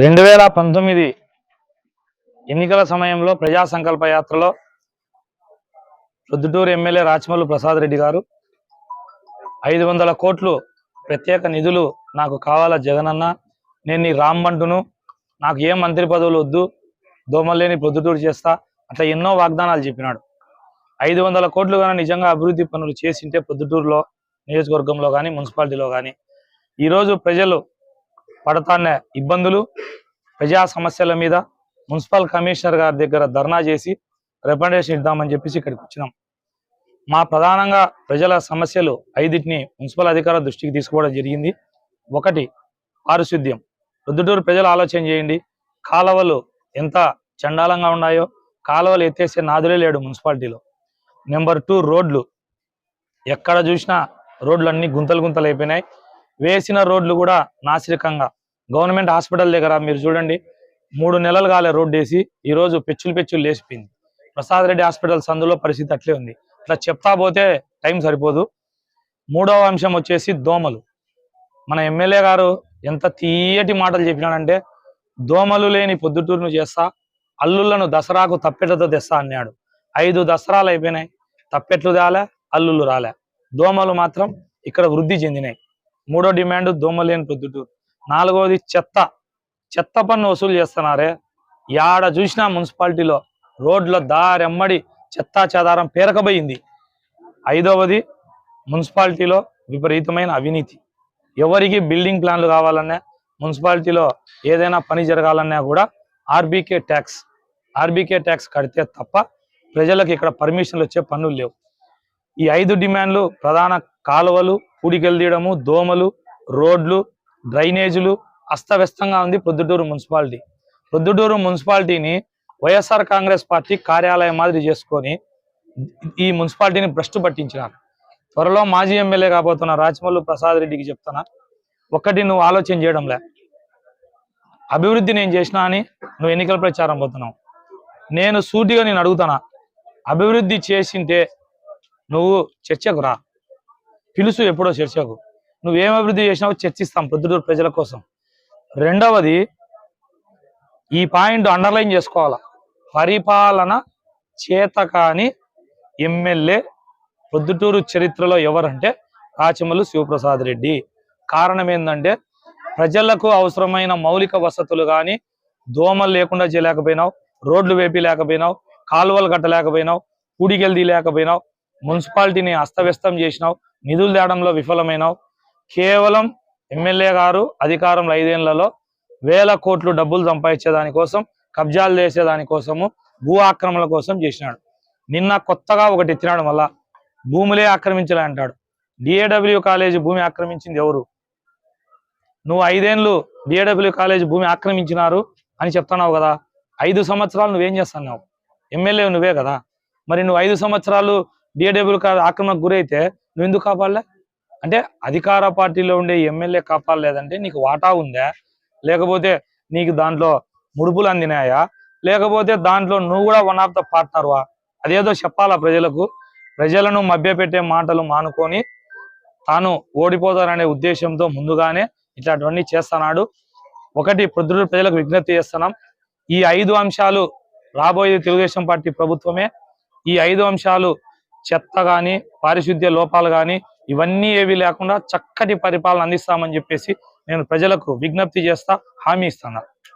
రెండు వేల పంతొమ్మిది ఎన్నికల సమయంలో ప్రజా సంకల్ప యాత్రలో ప్రొద్దుటూరు ఎమ్మెల్యే రాచమల్లు ప్రసాద్ రెడ్డి గారు ఐదు వందల కోట్లు ప్రత్యేక నిధులు నాకు కావాలా జగనన్న నేను నీ రామ్మంటును నాకు ఏ మంత్రి పదవులు వద్దు. దోమలేని ప్రొద్దుటూరు చేస్తా. అట్లా ఎన్నో వాగ్దానాలు చెప్పినాడు. ఐదు వందల కోట్లు కానీ నిజంగా అభివృద్ధి పనులు చేసింటే ప్రొద్దుటూరులో నియోజకవర్గంలో కానీ మున్సిపాలిటీలో కానీ ఈరోజు ప్రజలు పడతాన్న ఇబ్బందులు ప్రజా సమస్యల మీద మున్సిపల్ కమిషనర్ గారి దగ్గర ధర్నా చేసి రికమెండేషన్ ఇద్దామని చెప్పేసి ఇక్కడికి వచ్చినాం. మా ప్రధానంగా ప్రజల సమస్యలు ఐదింటిని మున్సిపల్ అధికారుల దృష్టికి తీసుకోవడం జరిగింది. ఒకటి పారిశుద్ధ్యం. ప్రొద్దుటూరు ప్రజలు ఆలోచన చేయండి. కాలువలు ఎంత చండాలంగా ఉన్నాయో కాలువలు ఎత్తేసే నాదులే లేడు మున్సిపాలిటీలో. నెంబర్ టూ రోడ్లు. ఎక్కడ చూసినా రోడ్లు అన్ని గుంతలు గుంతలు అయిపోయినాయి. వేసిన రోడ్లు కూడా నాసిరకంగా. గవర్నమెంట్ హాస్పిటల్ దగ్గర మీరు చూడండి మూడు నెలలు కాలే రోడ్డు వేసి ఈ రోజు పెచ్చులు పెచ్చులు లేచిపోయింది. ప్రసాద్ రెడ్డి హాస్పిటల్ సందులో పరిస్థితి అట్లే ఉంది. ఇట్లా చెప్తా పోతే టైం సరిపోదు. మూడవ అంశం వచ్చేసి దోమలు. మన ఎమ్మెల్యే గారు ఎంత తీయటి మాటలు చెప్పినాడంటే దోమలు లేని పొద్దుటూరును చేస్తా అల్లుళ్ళను దసరాకు తప్పెట్లతో తెస్తా అన్నాడు. ఐదు దసరాలు అయిపోయినాయి. తప్పెట్లు రాలే అల్లుళ్ళు రాలే. దోమలు మాత్రం ఇక్కడ వృద్ధి చెందినాయి. మూడో డిమాండ్ దోమలేని పొద్దుటూరు. నాలుగవది చెత్త. చెత్త పన్ను వసూలు చేస్తున్నారే. యాడ చూసినా మున్సిపాలిటీలో రోడ్ల దారెమ్మడి చెత్తా చెదారం పేరకబోయింది. ఐదవది మున్సిపాలిటీలో విపరీతమైన అవినీతి. ఎవరికి బిల్డింగ్ ప్లాన్లు కావాలన్నా మున్సిపాలిటీలో ఏదైనా పని జరగాలన్నా కూడా ఆర్బీకే ట్యాక్స్. ఆర్బీకే ట్యాక్స్ కడితే తప్ప ప్రజలకు ఇక్కడ పర్మిషన్లు వచ్చే పనులు లేవు. ఈ ఐదు డిమాండ్లు ప్రధాన కాలువలు పూడికెళ్ళదీయడము దోమలు రోడ్లు డ్రైనేజీలు అస్తవ్యస్తంగా ఉంది ప్రొద్దుటూరు మున్సిపాలిటీ. ప్రొద్దుటూరు మున్సిపాలిటీని వైఎస్ఆర్ కాంగ్రెస్ పార్టీ కార్యాలయం మాదిరి చేసుకొని ఈ మున్సిపాలిటీని భ్రష్టు పట్టించినారు. త్వరలో మాజీ ఎమ్మెల్యే కాబోతున్న రాజమల్లు ప్రసాద్ రెడ్డికి చెప్తున్నా. ఒక్కటి నువ్వు ఆలోచన చేయడంలే. అభివృద్ధి నేను చేసినా అని నువ్వు ఎన్నికల ప్రచారం పోతున్నావు. నేను సూటిగా నేను అడుగుతానా అభివృద్ధి చేసింటే నువ్వు చర్చకు రా. పిలుసు ఎప్పుడో చర్చకు. నువ్వేం అభివృద్ధి చేసినావో చర్చిస్తాం ప్రొద్దుటూరు ప్రజల కోసం. రెండవది ఈ పాయింట్ అండర్లైన్ చేసుకోవాలా. పరిపాలన చేత కాని ఎమ్మెల్యే ప్రొద్దుటూరు చరిత్రలో ఎవరంటే రాచమల్లు శివప్రసాద్ రెడ్డి. కారణం ఏంటంటే ప్రజలకు అవసరమైన మౌలిక వసతులు కానీ దోమలు లేకుండా చేయలేకపోయినావు రోడ్లు వేపి లేకపోయినావు కాలువలు కట్టలేకపోయినావు పూడికెళ్ళి లేకపోయినావు మున్సిపాలిటీని అస్తవ్యస్తం చేసినావు నిధులు తేడంలో విఫలమైనావు కేవలం ఎమ్మెల్యే గారు అధికారంలో ఐదేళ్ళలో వేల కోట్లు డబ్బులు సంపాదించేదానికోసం కబ్జాలు చేసేదానికోసము భూ ఆక్రమణల కోసం చేసినాడు. నిన్న కొత్తగా ఒకటి ఎత్తినాడు మళ్ళా. భూములే ఆక్రమించలే అంటాడు. డిఏడబ్ల్యూ కాలేజీ భూమి ఆక్రమించింది ఎవరు? నువ్వు ఐదేళ్ళు డిఏడబ్ల్యూ కాలేజీ భూమి ఆక్రమించినారు అని చెప్తున్నావు కదా. ఐదు సంవత్సరాలు నువ్వేం చేస్తున్నావు? ఎమ్మెల్యే నువ్వే కదా. మరి నువ్వు ఐదు సంవత్సరాలు డిఏడబ్ల్యూ ఆక్రమణకు గురైతే నువ్వు ఎందుకు కాపాడలే? అంటే అధికార పార్టీలో ఉండే ఎమ్మెల్యే కాపాడలేదంటే నీకు వాటా ఉందా? లేకపోతే నీకు దాంట్లో ముడుపులు అందినాయా? లేకపోతే దాంట్లో నువ్వు కూడా వన్ ఆఫ్ ద పార్ట్నర్వా అదేదో చెప్పాలా ప్రజలకు? ప్రజలను మభ్యపెట్టే మాటలు మానుకొని తాను ఓడిపోతాననే ఉద్దేశంతో ముందుగానే ఇట్లాంటివన్నీ చేస్తున్నాడు. ఒకటి ప్రొద్దుటూరు ప్రజలకు విజ్ఞప్తి చేస్తున్నాం. ఈ ఐదు అంశాలు రాబోయే తెలుగుదేశం పార్టీ ప్రభుత్వమే. ఈ ఐదు అంశాలు చెత్త కానీ పారిశుద్ధ్య లోపాలు కానీ ఇవన్నీ ఏవి లేకుండా చక్కటి పరిపాలన అందిస్తామని చెప్పేసి నేను ప్రజలకు విజ్ఞప్తి చేస్తా హామీ ఇస్తాను.